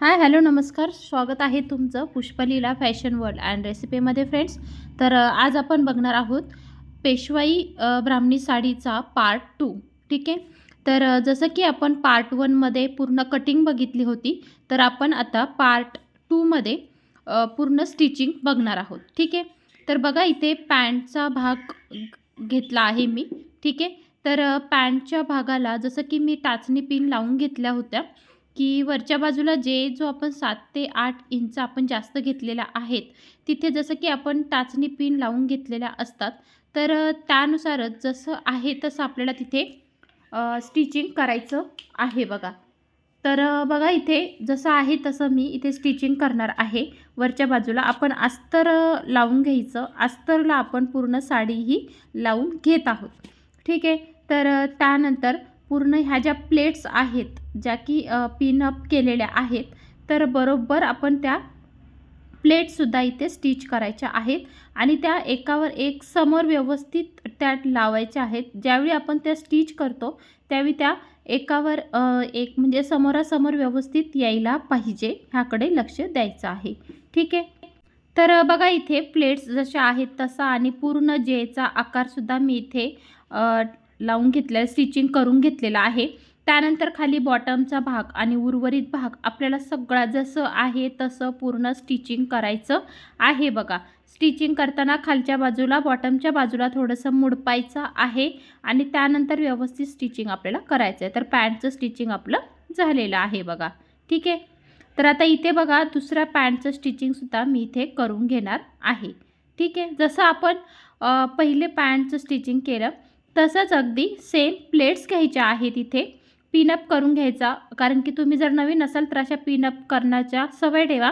Hi hello नमस्कार. स्वागत आहे तुमचं पुष्पलीला फॅशन वर्ल्ड अँड रेसिपीमध्ये फ्रेंड्स. तर आज आपण बघणार आहोत पेशवाई ब्राह्मणी साडीचा पार्ट टू ठीक आहे? तर जसं की आपण पार्ट वनमध्ये पूर्ण कटिंग बघितली होती तर आपण आता पार्ट टूमध्ये पूर्ण स्टिचिंग बघणार आहोत ठीक आहे? तर बघा इथे पॅन्टचा भाग घेतला आहे मी ठीक आहे? तर पॅन्टच्या भागाला जसं की मी टाचणी पिन लावून घेतल्या होत्या की वरच्या बाजूला जे जो आपण सात ते आठ इंच आपण जास्त घेतलेला आहेत तिथे जसं की आपण टाचणी पिन लावून घेतलेल्या असतात तर त्यानुसारच जसं आहे तसं आपल्याला तिथे स्टिचिंग करायचं आहे बघा. तर बघा इथे जसं आहे तसं मी इथे स्टिचिंग करणार आहे. वरच्या बाजूला आपण अस्तर लावून घ्यायचं. अस्तरला आपण पूर्ण साडीही लावून घेत आहोत. ठीक आहे? तर त्यानंतर पूर्ण ह्या ज्या प्लेट्स आहेत ज्या की पिनअप केलेल्या आहेत तर बरोबर आपण त्या प्लेटसुद्धा इथे स्टिच करायच्या आहेत आणि त्या एकावर एक समोर व्यवस्थित त्या लावायच्या आहेत. ज्यावेळी आपण त्या स्टिच करतो त्यावेळी त्या एकावर एक म्हणजे समोरासमोर व्यवस्थित यायला पाहिजे ह्याकडे लक्ष द्यायचं आहे. ठीक आहे? तर बघा इथे प्लेट्स जशा आहेत तसा आणि पूर्ण जेचा आकारसुद्धा मी इथे लावून घेतलेलं स्टिचिंग करून घेतलेलं आहे. त्यानंतर खाली बॉटमचा भाग आणि उर्वरित भाग आपल्याला सगळा जसं आहे तसं पूर्ण स्टिचिंग करायचं आहे बघा. स्टिचिंग करताना खालच्या बाजूला बॉटमच्या बाजूला थोडंसं मुडपायचं आहे आणि त्यानंतर व्यवस्थित स्टिचिंग आपल्याला करायचं आहे तर पॅन्टचं स्टिचिंग आपलं झालेलं आहे बघा. ठीक आहे? तर आता इथे बघा दुसऱ्या पॅन्टचं स्टिचिंगसुद्धा मी इथे करून घेणार आहे. ठीक आहे? जसं आपण पहिले पॅन्टचं स्टिचिंग केलं तसंच अगदी सेम प्लेट्स घ्यायच्या आहेत इथे. पिनअप करून घ्यायचा. कारण की तुम्ही जर नवीन असाल तर अशा पिनअप करण्याच्या सवय ठेवा.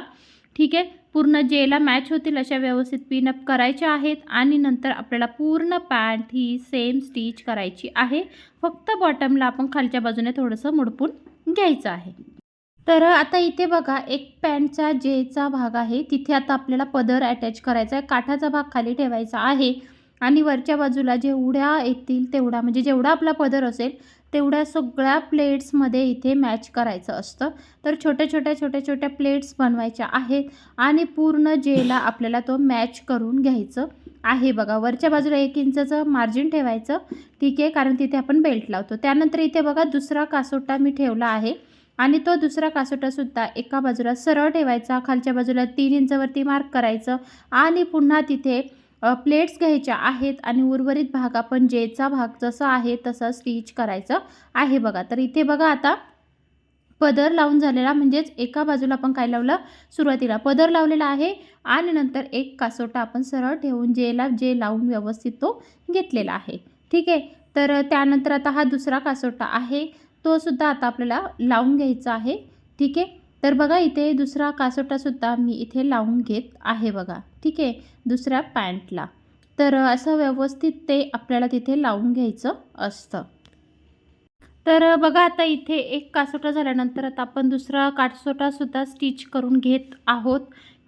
ठीक आहे? पूर्ण जेला मॅच होतील अशा व्यवस्थित पिनअप करायच्या आहेत. आणि नंतर आपल्याला पूर्ण पॅन्ट ही सेम स्टिच करायची आहे. फक्त बॉटमला आपण खालच्या बाजूने थोडंसं मुडपून घ्यायचं आहे. तर आता इथे बघा एक पॅन्टचा जेचा भाग आहे. तिथे आता आपल्याला पदर अटॅच करायचा आहे काठाचा भाग खाली ठेवायचा आहे. आणि वरच्या बाजूला जेवढ्या येतील तेवढा म्हणजे जेवढा आपला पदर असेल तेवढ्या सगळ्या प्लेट्समध्ये इथे मॅच करायचं असतं. तर छोट्या छोट्या छोट्या छोट्या प्लेट्स बनवायच्या आहेत आणि पूर्ण जेला आपल्याला तो मॅच करून घ्यायचं आहे. बघा वरच्या बाजूला एक इंचाचं मार्जिन ठेवायचं ठीक आहे कारण तिथे आपण बेल्ट लावतो. त्यानंतर इथे बघा दुसरा कासोटा मी ठेवला आहे आणि तो दुसरा कासोटासुद्धा एका बाजूला सरळ ठेवायचा खालच्या बाजूला तीन इंचवरती मार्क करायचं आणि पुन्हा तिथे प्लेट्स घ्यायच्या आहेत आणि उर्वरित भाग आपण जेचा भाग जसा आहे तसा स्टिच करायचं आहे बघा. तर इथे बघा आता पदर लावून झालेला म्हणजेच एका बाजूला आपण काय लावलं? सुरुवातीला पदर लावलेला आहे आणि नंतर एक कासोटा आपण सरळ ठेवून जेला जे लावून व्यवस्थित तो घेतलेला आहे. ठीक आहे? तर त्यानंतर आता हा दुसरा कासोटा आहे. तो सुद्धा आता आपल्याला लावून घ्यायचा आहे. ठीक आहे? तर बघा इथे दुसरा कासोटासुद्धा मी इथे लावून घेत आहे बघा. ठीक आहे दुसऱ्या पॅन्टला. तर असं व्यवस्थित ते आपल्याला तिथे लावून घ्यायचं असतं. तर बघा आता इथे एक कासोटा झाल्यानंतर आता आपण दुसरा कासोटासुद्धा स्टिच करून घेत आहोत.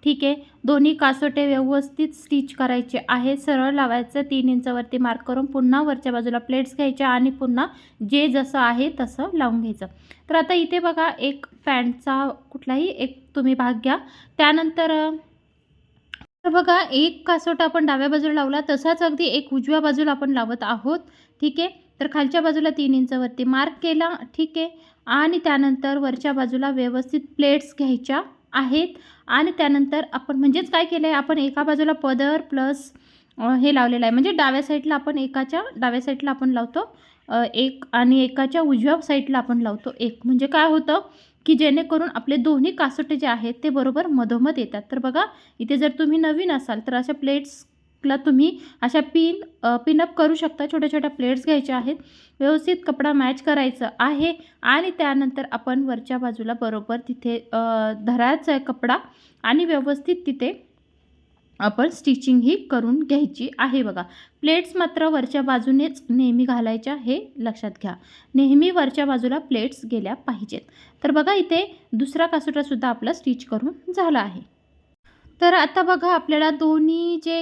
ठीक आहे दोन्ही कासोटे व्यवस्थित स्टिच करायचे आहे सरळ लावायचं तीन इंचावरती मार्क करून पुन्हा वरच्या बाजूला प्लेट्स घ्यायच्या आणि पुन्हा जे जसं आहे तसं लावून घ्यायचं. तर आता इथे बघा एक पॅन्टचा कुठलाही एक तुम्ही भाग घ्या. त्यानंतर तर बघा एक कासोटा आपण डाव्या बाजूला लावला तसाच अगदी एक उजव्या बाजूला आपण लावत आहोत. ठीक आहे? तर खालच्या बाजूला तीन इंचवरती मार्क केला. ठीक आहे? आणि त्यानंतर वरच्या बाजूला व्यवस्थित प्लेट्स घ्यायच्या आहेत. आणि त्यानंतर आपण म्हणजेच काय केलं आहे आपण एका बाजूला पदर प्लस हे लावलेलं आहे. म्हणजे डाव्या साईडला आपण एकाच्या डाव्या साईडला आपण लावतो एक आणि एकाच्या उजव्या साईडला आपण लावतो एक. म्हणजे काय होतं? की जेणेकरून आपले दोन्ही कासोटे जे आहेत ते बरोबर मधोमध येतात. तर बघा इथे जर तुम्ही नवीन असाल तर अशा प्लेट्सला तुम्ही अशा पिन पिनअप करू शकता. छोट्या छोट्या प्लेट्स घ्यायच्या आहेत. व्यवस्थित कपडा मॅच करायचं आहे आणि त्यानंतर आपण वरच्या बाजूला बरोबर तिथे धरायचा आहे कपडा आणि व्यवस्थित तिथे आपण स्टिचिंग ही करून घ्यायची आहे बघा. प्लेट्स मात्र वरच्या बाजूनेच नेहमी घालायच्या हे लक्षात घ्या. नेहमी वरच्या बाजूला प्लेट्स गेल्या पाहिजेत. तर बघा इथे दुसरा कासोटासुद्धा आपला स्टिच करून झाला आहे. तर आता बघा आपल्याला दोन्ही जे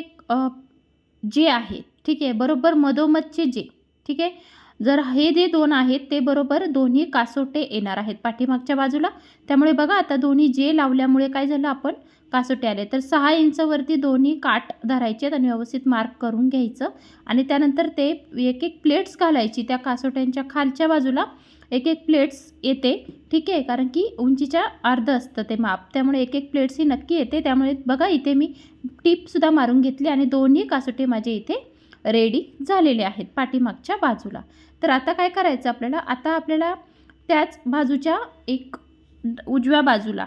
जे आहे ठीक आहे बरोबर मधोमधचे जे ठीक आहे जर हे जे दोन आहेत ते बरोबर दोन्ही कासोटे येणार आहेत पाठीमागच्या बाजूला. त्यामुळे बघा आता दोन्ही जे लावल्यामुळे काय झालं आपण कासोटे आले. तर सहा इंचवरती दोन्ही काठ धरायचे आणि व्यवस्थित मार्क करून घ्यायचं. आणि त्यानंतर ते एक एक प्लेट्स घालायची त्या कासोट्यांच्या खालच्या बाजूला. एक एक प्लेट्स येते ठीक आहे? कारण की उंचीच्या अर्ध असतं ते माप. त्यामुळे एक एक प्लेट्स ही नक्की येते. त्यामुळे बघा इथे मी टीपसुद्धा मारून घेतली आणि दोन्ही कासोटे माझे इथे रेडी झालेले आहेत पाठीमागच्या बाजूला. तर आता काय करायचं आपल्याला? आता आपल्याला त्याच बाजूच्या एक उजव्या बाजूला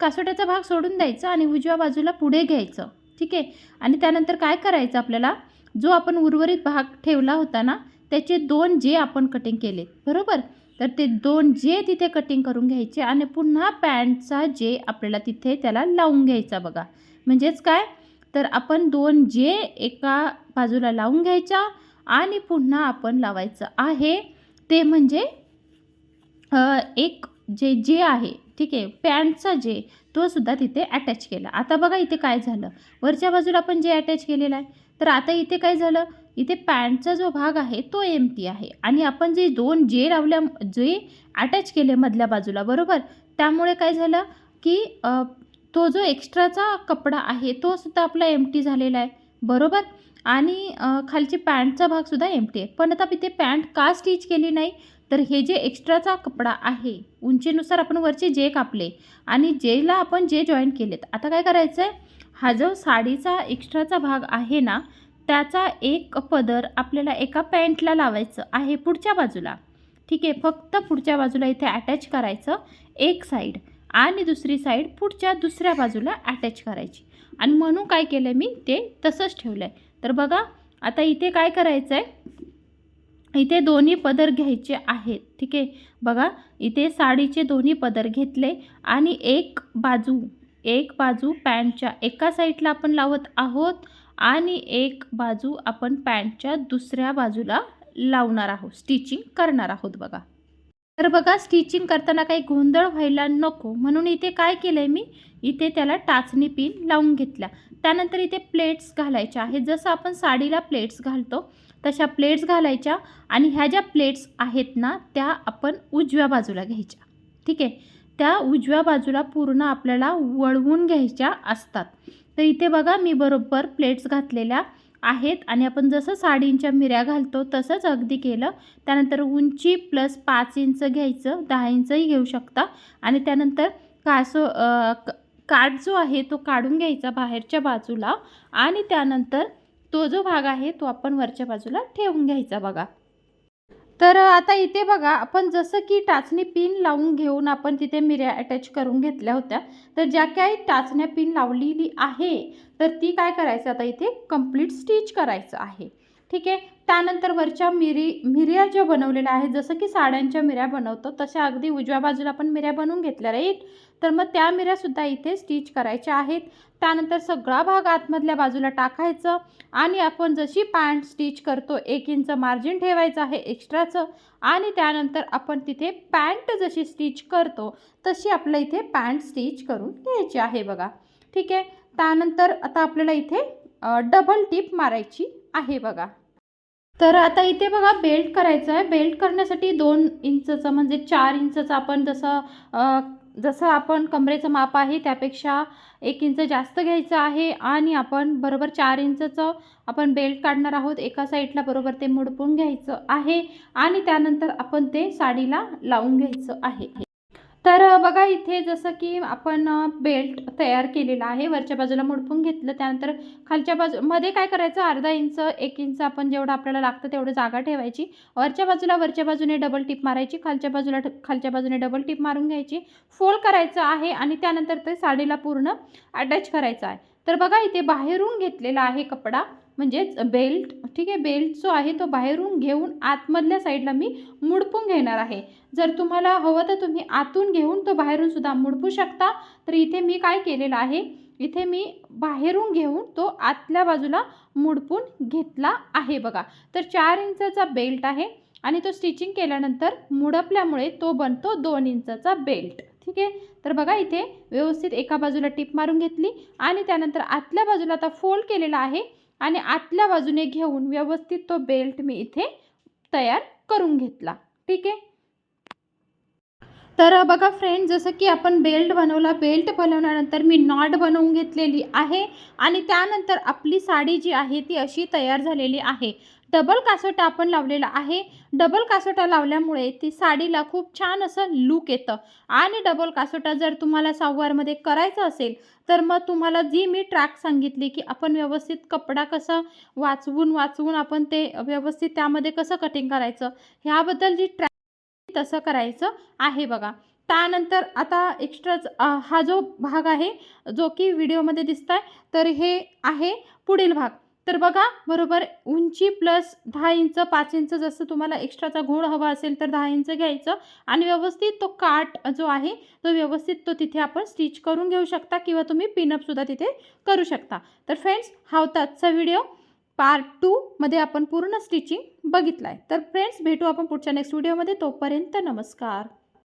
कासोट्याचा भाग सोडून द्यायचा आणि उजव्या बाजूला पुढे घ्यायचं. ठीक आहे? आणि त्यानंतर काय करायचं आपल्याला? जो आपण उर्वरित भाग ठेवला होता ना त्याचे दोन जे आपण कटिंग केले बरोबर? तर ते दोन जे तिथे कटिंग करून घ्यायचे आणि पुन्हा पॅन्टचा जे आपल्याला तिथे त्याला लावून घ्यायचा बघा. म्हणजेच काय? तर आपण दोन जे एका बाजूला लावून घ्यायच्या आणि पुन्हा आपण लावायचं आहे. ते म्हणजे एक जे जे आहे ठीक आहे पॅन्टचा जे तो सुद्धा तिथे अटॅच केला. आता बघा इथे काय झालं. वरच्या बाजूला आपण जे अटॅच केलेलं आहे तर आता इथे काय झालं? इथे पॅन्टचा जो भाग आहे तो एमटी आहे. आणि आपण जे दोन जे लावल्या जे अटॅच केले मधल्या बाजूला बरोबर? त्यामुळे काय झालं की तो जो एक्स्ट्राचा कपडा आहे तो सुद्धा आपला एमटी झालेला आहे. बरोबर? आणि खालची पॅन्टचा भागसुद्धा एमटी आहे. पण आता इथे पॅन्ट का स्टिच केली नाही? तर हे जे एक्स्ट्राचा कपडा आहे उंचीनुसार आपण वरचे जे कापले आणि जेला आपण जे जॉईन केलेत आता काय करायचं आहे हा जो साडीचा एक्स्ट्राचा भाग आहे ना त्याचा एक पदर आपल्याला एका पॅन्टला लावायचं आहे पुढच्या बाजूला. ठीक आहे फक्त पुढच्या बाजूला इथे अटॅच करायचं एक साईड आणि दुसरी साईड पुढच्या दुसऱ्या बाजूला अटॅच करायची. आणि म्हणून काय केलं मी? ते तसंच ठेवलं आहे तर बघा आता इथे काय करायचं आहे इथे दोन्ही पदर घ्यायचे आहेत ठीक आहे? बघा इथे साडीचे दोन्ही पदर घेतले आणि एक बाजू एक बाजू पॅन्टच्या एका साईडला आपण लावत आहोत आणि एक बाजू आपण पॅन्टच्या दुसऱ्या बाजूला लावणार आहोत स्टिचिंग करणार आहोत बघा. तर बघा स्टिचिंग करताना काही गोंधळ व्हायला नको. म्हणून इथे काय केलं आहे मी? इथे त्याला टाचणी पिन लावून घेतल्या. त्यानंतर इथे प्लेट्स घालायच्या आहेत. जसं आपण साडीला प्लेट्स घालतो तशा प्लेट्स घालायच्या आणि ह्या ज्या प्लेट्स आहेत ना त्या आपण उजव्या बाजूला घ्यायच्या. ठीक आहे? त्या उजव्या बाजूला पूर्ण आपल्याला वळवून घ्यायच्या असतात. तर इथे बघा मी बरोबर प्लेट्स घातलेल्या आहेत. आणि आपण जसं साडींच्या मिऱ्या घालतो तसंच अगदी केलं. त्यानंतर उंची प्लस पाच इंच घ्यायचं दहा इंचही घेऊ शकता. आणि त्यानंतर कासो क- काठ जो आहे तो काढून घ्यायचा बाहेरच्या बाजूला. आणि त्यानंतर तो जो भाग आहे तो आपण वरच्या बाजूला ठेवून घ्यायचा बघा. तर आता इथे बघा आपण जसं की टाचणी पिन लावून घेऊन आपण तिथे मिऱ्या अटॅच करून घेतल्या होत्या. तर ज्या काही टाचण्या पिन लावलेली आहे तर ती काय करायचं आता इथे? कंप्लीट स्टिच करायचं आहे. ठीक आहे? त्यानंतर वरच्या मिरी मिऱ्या ज्या बनवलेल्या आहेत जसं की साड्यांच्या मिऱ्या बनवतो तशा अगदी उजव्या बाजूला आपण मिऱ्या बनवून घेतल्या राईट तर मग त्या मिऱ्यासुद्धा इथे स्टिच करायच्या आहेत. त्यानंतर सगळा भाग आतमधल्या बाजूला टाकायचं आणि आपण जशी पॅन्ट स्टिच करतो एक इंच मार्जिन ठेवायचं आहे एक्स्ट्राचं आणि त्यानंतर आपण तिथे पॅन्ट जशी स्टिच करतो तशी आपलं इथे पॅन्ट स्टिच करून घ्यायची आहे बघा. ठीक आहे? त्यानंतर आता आपल्याला इथे डबल टिप मारायची आहे बघा. तर आता इथे बघा बेल्ट करायचं आहे. बेल्ट करण्यासाठी दोन इंचचं म्हणजे चार इंचचं आपण जसं जसं आपण कमरेचं माप आहे त्यापेक्षा एक इंच जास्त घ्यायचं आहे. आणि आपण बरोबर चार इंचचं आपण बेल्ट काढणार आहोत. एका साईडला बरोबर ते मुडपून घ्यायचं आहे. आणि त्यानंतर आपण ते साडीला लावून घ्यायचं आहे. तर बघा इथे जसं की आपण बेल्ट तयार केलेला आहे. वरच्या बाजूला मुडपून घेतलं. त्यानंतर खालच्या बाजू मध्ये काय करायचं? अर्धा इंच एक इंच आपण जेवढं आपल्याला लागतं तेवढं जागा ठेवायची. वरच्या बाजूला वरच्या बाजूने डबल टिप मारायची. खालच्या बाजूला खालच्या बाजूने डबल टिप मारून घ्यायची. फोल्ड करायचं आहे आणि त्यानंतर ते साडीला पूर्ण अटॅच करायचं आहे. तर बघा इथे बाहेरून घेतलेला आहे कपडा. म्हणजेच बेल्ट ठीक आहे बेल्ट जो आहे तो बाहेरून घेऊन आतमधल्या साईडला मी मुडपून घेणार आहे. जर तुम्हाला हवं तर तुम्ही आतून घेऊन तो बाहेरून सुद्धा मुडपू शकता. तर इथे मी काय केलेलं आहे? इथे मी बाहेरून घेऊन तो आतल्या बाजूला मुडपून घेतला आहे बघा. तर चार इंचाचा बेल्ट आहे आणि तो स्टिचिंग केल्यानंतर मुडपल्यामुळे तो बनतो दोन इंचाचा बेल्ट ठीक आहे? तर बघा इथे व्यवस्थित एका बाजूला टिप मारून घेतली आणि त्यानंतर आतल्या बाजूला आता फोल्ड केलेला आहे. आणि आतल्या बाजूने घेऊन व्यवस्थित तो बेल्ट मी इथे तयार करून घेतला. ठीक आहे? तर बघा फ्रेंड जसं की आपण बेल्ट बनवला बेल्ट बनवल्यानंतर मी नॉट बनवून घेतलेली आहे आणि त्यानंतर आपली साडी जी आहे ती अशी तयार झालेली आहे. डबल कासोटा आपण लावलेला आहे. डबल कासोटा लावल्यामुळे ती साडीला खूप छान असं लूक येतं. आणि डबल कासोटा जर तुम्हाला सहावारमध्ये करायचं असेल तर मग तुम्हाला जी मी ट्रॅक सांगितली की आपण व्यवस्थित कपडा कसं वाचवून वाचवून आपण ते व्यवस्थित त्यामध्ये कसं कटिंग करायचं ह्याबद्दल जी ट्रॅक तसं करायचं आहे बघा. त्यानंतर आता एक्स्ट्राच हा जो भाग आहे जो की व्हिडिओमध्ये दिसत आहे तर हे आहे पुढील भाग. तर बघा बरोबर उंची प्लस दहा इंच पाच इंच जसं तुम्हाला एक्स्ट्राचा घोड हवा असेल तर दहा इंच घ्यायचं. आणि व्यवस्थित तो काट जो आहे तो व्यवस्थित तो तिथे आपण स्टिच करून घेऊ शकता किंवा तुम्ही पिनअपसुद्धा तिथे करू शकता. तर फ्रेंड्स हा होता आजचा व्हिडिओ. पार्ट टूमध्ये आपण पूर्ण स्टिचिंग बघितलं आहे तर फ्रेंड्स भेटू आपण पुढच्या नेक्स्ट व्हिडिओमध्ये तोपर्यंत नमस्कार.